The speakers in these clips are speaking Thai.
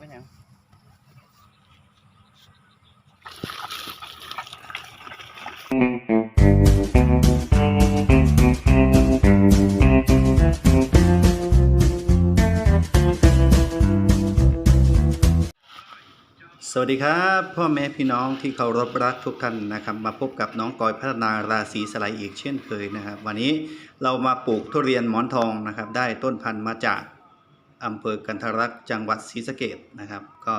เป็นยังสวัสดีครับพ่อแม่พี่น้องที่เคารพรักทุกท่านนะครับ มาพบกับน้องกอยพัฒนาราศีสไลอีกเช่นเคยนะครับ วันนี้เรามาปลูกทุเรียนหมอนทองนะครับ ได้ต้นพันธุ์มาจาก อำเภอกันทรลักษ์จังหวัดศรีสะเกดนะครับ ก็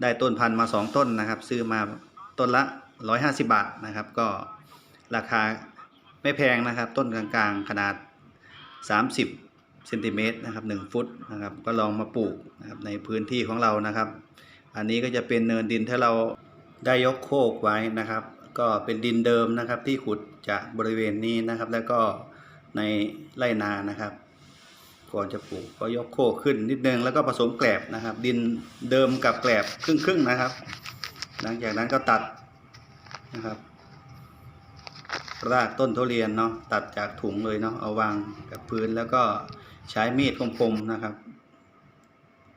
ได้ต้นพันธุ์มา 2 ต้นนะครับ ซื้อมาต้นละ 150 บาทนะครับ ก็ราคาไม่แพงนะครับ ต้นกลางๆขนาด 30เซนติเมตรนะครับ1ฟุตนะครับ ก็ลองมาปลูกนะครับในพื้นที่ของเรานะครับ อันนี้ก็จะเป็นเนินดินที่เราได้ยกโคกไว้นะครับ ก็เป็นดินเดิมนะครับที่ขุดจากบริเวณนี้นะครับ แล้วก็ในไรนานะครับ ก่อนจะปลูกก็ยกโคกขึ้นนิดนึงแล้วก็ผสมแกลบนะครับ ดินเดิมกับแกลบครึ่งๆนะครับ หลังจากนั้นก็ตัดนะครับ รากต้นทุเรียนเนาะตัดจากถุงเลยเนาะเอาวางกับพื้นแล้วก็ใช้มีดคมๆนะครับ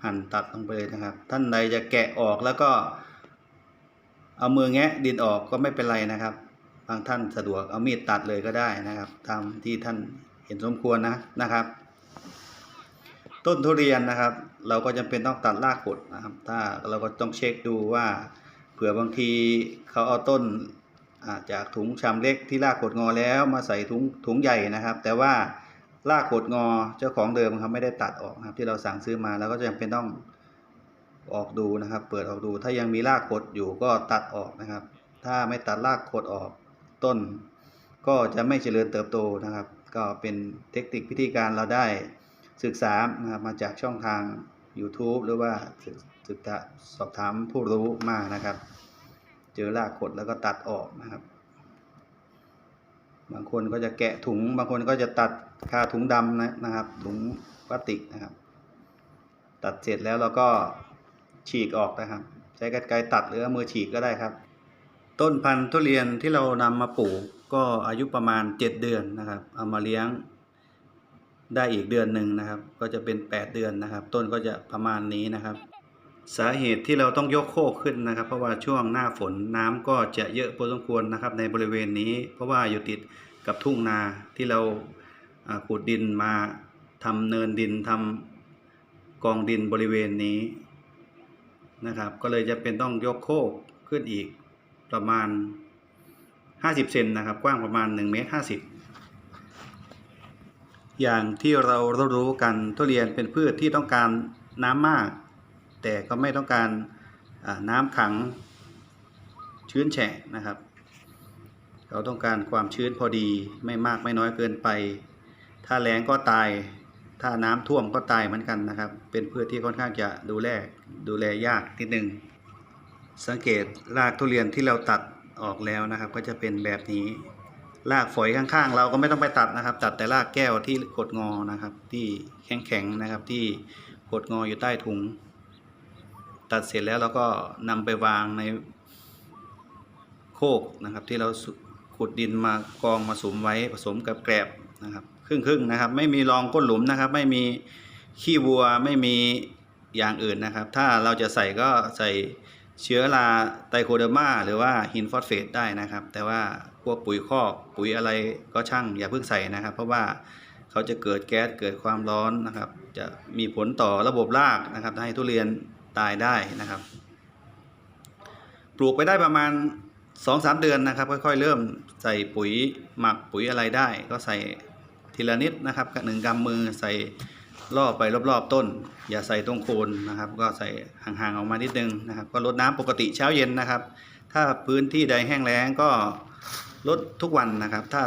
หั่นตัดลงไปเลยนะครับ ท่านใดจะแกะออกแล้วก็ เอามือแงะดินออกก็ไม่เป็นไรนะครับบางท่านสะดวกเอามีดตัดเลยก็ได้นะครับ ตามที่ท่านเห็นสมควรนะนะครับ ต้นทุเรียนนะครับ เราก็จำเป็นต้องตัดรากกดนะครับ ถ้าเราก็ต้องเช็คดูว่าเผื่อบางทีเขาเอาต้นาจากถุงชามเล็กที่รากกดงอแล้วมาใส่ถุงถุงใหญ่นะครับ แต่ว่ารากกดงอเจ้าของเดิมเขาไม่ได้ตัดออกครับ ที่เราสั่งซื้อมาแล้วก็จำเป็นต้องออกดูนะครับ เปิดออกดูถ้ายังมีรากกดอยู่ก็ตัดออกนะครับ ถ้าไม่ตัดรากกดออกต้น ก็จะไม่เจริญเติบโตนะครับ ก็เป็นเทคนิคพิธีการเราได้ ศึกษานะครับมาจากช่องทาง YouTube หรือว่าศึกษาสอบถามผู้รู้มานะครับ เจอรากกดแล้วก็ตัดออกนะครับ บางคนก็จะแกะถุง บางคนก็จะตัดคาถุงดำนะนะครับถุงพลาสติกนะครับ ตัดเสร็จแล้วเราก็ฉีกออกนะครับ ใช้กรรไกรตัดหรือเอามือฉีกก็ได้ครับ ต้นพันธุ์ทุเรียนที่เรานำมาปลูกก็อายุประมาณ 7 เดือนนะครับเอามาเลี้ยง ได้อีกเดือนหนึ่งนะครับ ก็จะเป็น 8 เดือนนะครับ ต้นก็จะประมาณนี้นะครับ สาเหตุที่เราต้องยกโคกขึ้นนะครับ เพราะว่าช่วงหน้าฝนน้ำก็จะเยอะพอสมควรนะครับ ในบริเวณนี้ เพราะว่าอยู่ติดกับทุ่งนาที่เราขุดดินมาทำเนินดินทำกองดินบริเวณนี้นะครับ ก็เลยจะเป็นต้องยกโคกขึ้นอีกประมาณ 50 เซนนะครับ กว้างประมาณ1เมตร50 อย่างที่เรารู้กันทุเรียนเป็นพืชที่ต้องการน้ำมาก แต่ก็ไม่ต้องการน้ำขังชื้นแฉะนะครับ เราต้องการความชื้นพอดีไม่มากไม่น้อยเกินไป ถ้าแล้งก็ตาย ถ้าน้ำท่วมก็ตายเหมือนกันนะครับ เป็นพืชที่ค่อนข้างจะดูแลดูแลยากนิดนึงสังเกตรากทุเรียนที่เราตัดออกแล้วนะครับ ก็จะเป็นแบบนี้ รากฝอยข้างๆ เราก็ไม่ต้องไปตัดนะครับ ตัดแต่รากแก้วที่กดงอนะครับ ที่แข็งๆนะครับ ที่กดงออยู่ใต้ถุง ตัดเสร็จแล้วเราก็นำไปวางในโคกนะครับ ที่เราขุดดินมากองมาสมไว้ผสมกับแกลบนะครับ ครึ่งๆนะครับ ไม่มีรองก้นหลุมนะครับ ไม่มีขี้วัวไม่มีอย่างอื่นนะครับ ถ้าเราจะใส่ก็ใส่ เชื้อราไตโคเดอร์มาหรือว่าหินฟอสเฟตได้นะครับ แต่ว่าพวกปุ๋ยคอกปุ๋ยอะไรก็ช่างอย่าเพิ่งใส่นะครับ เพราะว่าเขาจะเกิดแก๊สเกิดความร้อนนะครับ จะมีผลต่อระบบรากนะครับทำให้ทุเรียนตายได้นะครับ ปลูกไปได้ประมาณ 2-3 เดือนนะครับ ค่อยๆ เริ่มใส่ปุ๋ยหมักปุ๋ยอะไรได้ ก็ใส่ทีละนิดนะครับหนึ่งกำมือใส่ รอบไปรอบๆต้น อย่าใส่ตรงโคนนะครับ ก็ใส่ห่างๆออกมานิดนึงนะครับ ก็ลดน้ำปกติเช้าเย็นนะครับ ถ้าพื้นที่ใดแห้งแล้งก็ลดทุกวันนะครับ ถ้า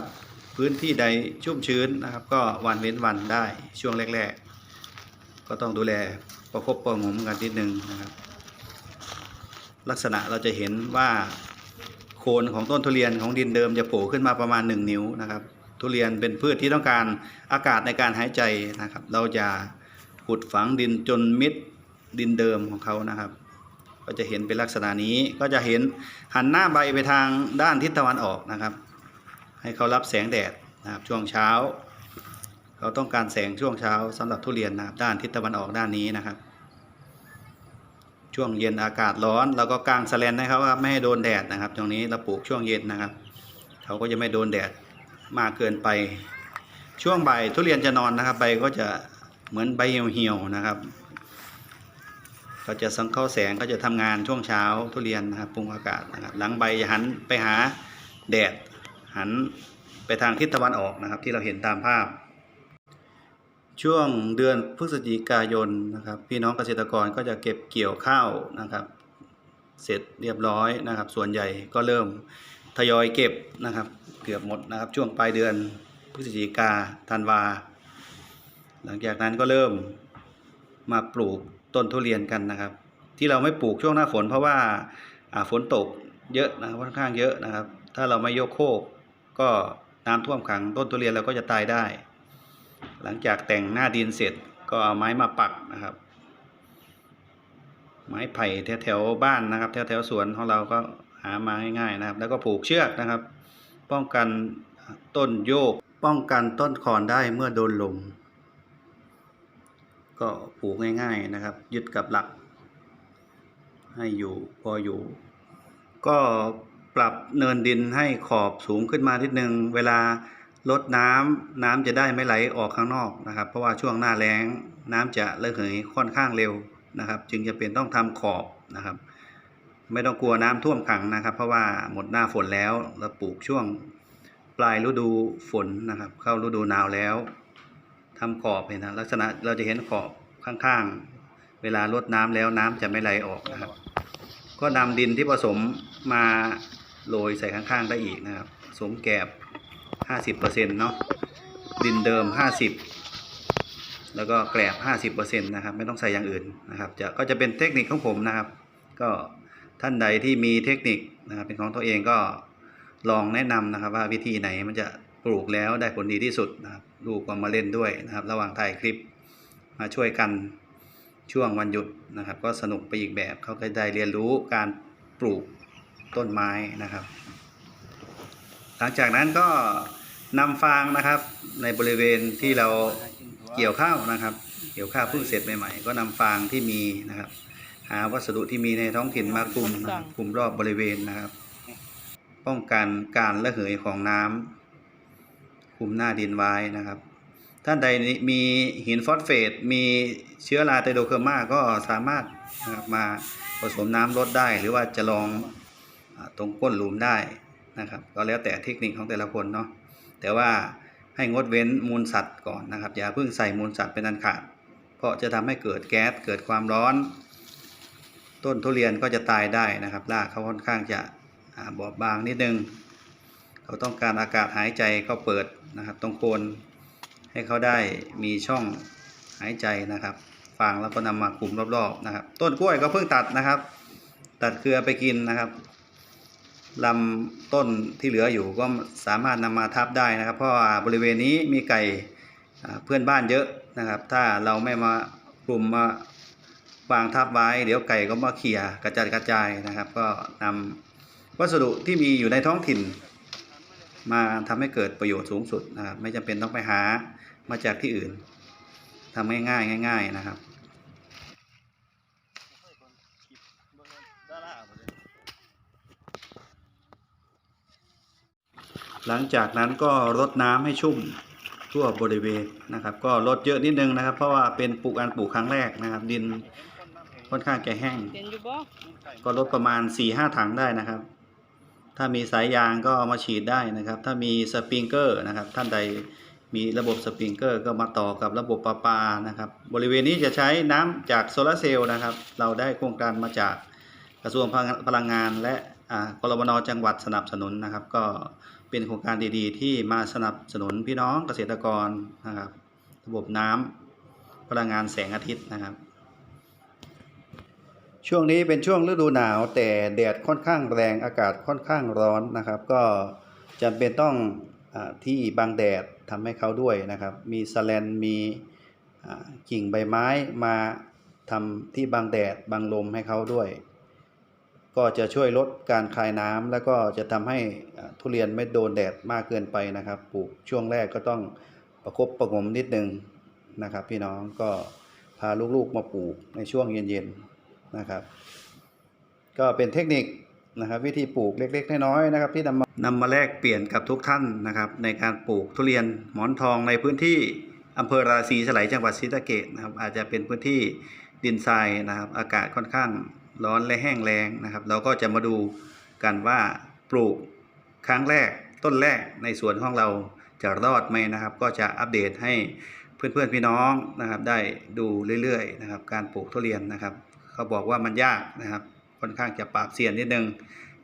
พื้นที่ใดชุ่มชื้นนะครับ ก็วันเว้นวันได้ช่วงแรก ๆ ก็ต้องดูแลประคบประงมกันนิดนึงนะครับ ลักษณะเราจะเห็นว่าโคนของต้นทุเรียนของดินเดิมจะโผล่ขึ้นมาประมาณ 1 นิ้วนะครับ ทุเรียนเป็นพืชที่ต้องการอากาศในการหายใจนะครับ เราจะขุดฝังดินจนมิดดินเดิมของเขานะครับ ก็จะเห็นเป็นลักษณะนี้ก็จะเห็นหันหน้าใบไปทางด้านทิศตะวันออกนะครับ ให้เขารับแสงแดดนะครับช่วงเช้าเขาต้องการแสงช่วงเช้าสำหรับทุเรียนนะครับด้านทิศตะวันออกด้านนี้นะครับ ช่วงเย็นอากาศร้อนเราก็กางแสแลนให้เขาครับไม่ให้โดนแดดนะครับ ตรงนี้เราปลูกช่วงเย็นนะครับ เขาก็จะไม่โดนแดด มากเกินไป ช่วงใบทุเรียนจะนอนนะครับ ใบก็จะเหมือนใบเหี่ยวๆนะครับ ก็จะสังเข้าแสงก็จะทำงานช่วงเช้าทุเรียนนะครับปรุงอากาศนะครับ หลังใบจะหันไปหาแดดหันไปทางทิศตะวันออกนะครับ ที่เราเห็นตามภาพ ช่วงเดือนพฤศจิกายนนะครับ พี่น้องเกษตรกรก็จะเก็บเกี่ยวข้าวนะครับ เสร็จเรียบร้อยนะครับ ส่วนใหญ่ก็เริ่ม ทยอยเก็บนะครับ เกือบหมดนะครับ ช่วงปลายเดือนพฤศจิกาธันวา หลังจากนั้นก็เริ่มมาปลูกต้นทุเรียนกันนะครับ ที่เราไม่ปลูกช่วงหน้าฝนเพราะว่าฝนตกเยอะนะครับค่อนข้างเยอะนะครับ ถ้าเราไม่ยกโคกก็น้ำท่วมขังต้นทุเรียนเราก็จะตายได้ หลังจากแต่งหน้าดินเสร็จก็เอาไม้มาปักนะครับ ไม้ไผ่แถวๆบ้านนะครับ แถวๆสวนของเราก็ามาง่ายๆนะครับ แล้วก็ผูกเชือกนะครับ ป้องกันต้นโยก ป้องกันต้นคอนได้เมื่อโดนลม ก็ผูกง่าย ๆนะครับ ยึดกับหลัก ให้อยู่พออยู่ ก็ปรับเนินดินให้ขอบสูงขึ้นมานิดนึงเวลาลดน้ำน้ำจะได้ไม่ไหลออกข้างนอกนะครับ เพราะว่าช่วงหน้าแล้งน้ำจะระเหยค่อนข้างเร็วนะครับ จึงจะเป็นต้องทำขอบนะครับ ไม่ต้องกลัวน้ำท่วมขังนะครับ เพราะว่าหมดหน้าฝนแล้วเราปลูกช่วงปลายฤดูฝนนะครับ เข้าฤดูหนาวแล้วทำขอบเห็นนะลักษณะเราจะเห็นขอบข้างๆ เวลารดน้ำแล้วน้ำจะไม่ไหลออกนะครับ ก็นำดินที่ผสมมาโรยใส่ข้างๆได้อีกนะครับผสมแกบ50%เนาะดินเดิม 50 แล้วก็แกลบ50%นะครับ ไม่ต้องใส่อย่างอื่นนะครับ จะก็จะเป็นเทคนิคของผมนะครับ ก็ ท่านใดที่มีเทคนิคนะครับเป็นของตัวเองก็ลองแนะนำนะครับ ว่าวิธีไหนมันจะปลูกแล้วได้ผลดีที่สุดนะครับลูกก็มาเล่นด้วยนะครับ ระหว่างถ่ายคลิปมาช่วยกันช่วงวันหยุดนะครับ ก็สนุกไปอีกแบบเขาก็ได้เรียนรู้การปลูกต้นไม้นะครับ หลังจากนั้นก็นำฟางนะครับในบริเวณที่เราเกี่ยวข้าวนะครับ เกี่ยวข้าวเพิ่งเสร็จใหม่ๆ ก็นำฟางที่มีนะครับ หาวัสดุที่มีในท้องถิ่นมาคลุมนะครับคลุมรอบบริเวณนะครับ ป้องกันการระเหยของน้ำคลุมหน้าดินไว้นะครับ ท่านใดมีหินฟอสเฟต มีเชื้อราไตโดเคอร์มาก็สามารถนะครับมาผสมน้ำลดได้ หรือว่าจะลองอาตรงก้นหลุมได้นะครับ ก็แล้วแต่เทคนิคของแต่ละคนเนาะแต่ว่าให้งดเว้นมูลสัตว์ก่อนนะครับ อย่าเพิ่งใส่มูลสัตว์เป็นอันขาด เพราะจะทำให้เกิดแก๊สเกิดความร้อน ต้นทุเรียนก็จะตายได้นะครับรากเขาค่อนข้างจะอ่าบอบบางนิดนึง เขาต้องการอากาศหายใจก็เปิดนะครับ ตรงโคนให้เขาได้มีช่องหายใจนะครับฟางแล้วก็นำมาคุมรอบๆนะครับ ต้นกล้วยก็เพิ่งตัดนะครับ ตัดเครือไปกินนะครับลำต้นที่เหลืออยู่ก็สามารถนำมาทับได้นะครับ เพราะว่าบริเวณนี้มีไก่เพื่อนบ้านเยอะนะครับ ถ้าเราไม่มากลุ่มมา วางทับไว้ เดี๋ยวไก่ก็มาเขี่ยกระจัดกระจายนะครับ ก็นำวัสดุที่มีอยู่ในท้องถิ่น มาทำให้เกิดประโยชน์สูงสุดนะครับไม่จำเป็นต้องไปหามาจากที่อื่นทำง่ายๆง่าย ๆนะครับหลังจากนั้นก็รดน้ำให้ชุ่มทั่วบริเวณนะครับ ก็ลดเยอะนิดนึงนะครับ เพราะว่าเป็นปลูกอันปลูกครั้งแรกนะครับ ดิน ค่อนข้างแก่แห้ง เห็นอยู่บ่ก็ลดประมาณ4-5ถังได้นะครับ ถ้ามีสายยางก็เอามาฉีดได้นะครับ ถ้ามีสปริงเกอร์นะครับ ท่านใดมีระบบสปริงเกอร์ก็มาต่อกับระบบประปานะครับ บริเวณนี้จะใช้น้ำจากโซลาร์เซลล์นะครับ เราได้โครงการมาจากกระทรวงพลังงาน และอ่ากรมนจังหวัดสนับสนุนนะครับ ก็เป็นโครงการดีๆ ที่มาสนับสนุนพี่น้องเกษตรกรนะครับ ระบบน้ำพลังงานแสงอาทิตย์นะครับ ช่วงนี้เป็นช่วงฤดูหนาว แต่แดดค่อนข้างแรงอากาศค่อนข้างร้อนนะครับ ก็จำเป็นต้องอที่บังแดดทำให้เขาด้วยนะครับ มีสแลนมีกิ่งใบไม้มาทำที่บังแดดบังลมให้เขาด้วย ก็จะช่วยลดการคายน้ำแล้วก็จะทำให้ทุเรียนไม่โดนแดดมากเกินไปนะครับปลูกช่วงแรกก็ต้องประคบประงมนิดนึงนะครับ พี่น้องก็พาลูกๆมาปลูกในช่วงเย็นๆ นะครับ ก็เป็นเทคนิคนะครับวิธีปลูกเล็กๆน้อยๆนะครับที่นำมานำมาแลกเปลี่ยนกับทุกท่านนะครับ ในการปลูกทุเรียนหมอนทองในพื้นที่อำเภอราศีสไลยจังหวัดศรีสะเกษนะครับ อาจจะเป็นพื้นที่ดินทรายนะครับ อากาศค่อนข้างร้อนและแห้งแล้งนะครับ เราก็จะมาดูกันว่าปลูกครั้งแรกต้นแรกในสวนของเราจะรอดไหมนะครับ ก็จะอัปเดตให้เพื่อนๆพี่น้องนะครับ ได้ดูเรื่อยๆนะครับ การปลูกทุเรียนนะครับ เขาบอกว่ามันยากนะครับ ค่อนข้างจะปากเสียนนิดนึง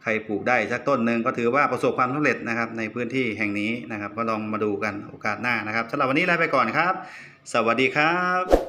ใครปลูกได้สักต้นหนึ่งก็ถือว่าประสบความสำเร็จนะครับ ในพื้นที่แห่งนี้นะครับ ก็ลองมาดูกันโอกาสหน้านะครับสำหรับวันนี้ลาไปก่อนครับ สวัสดีครับ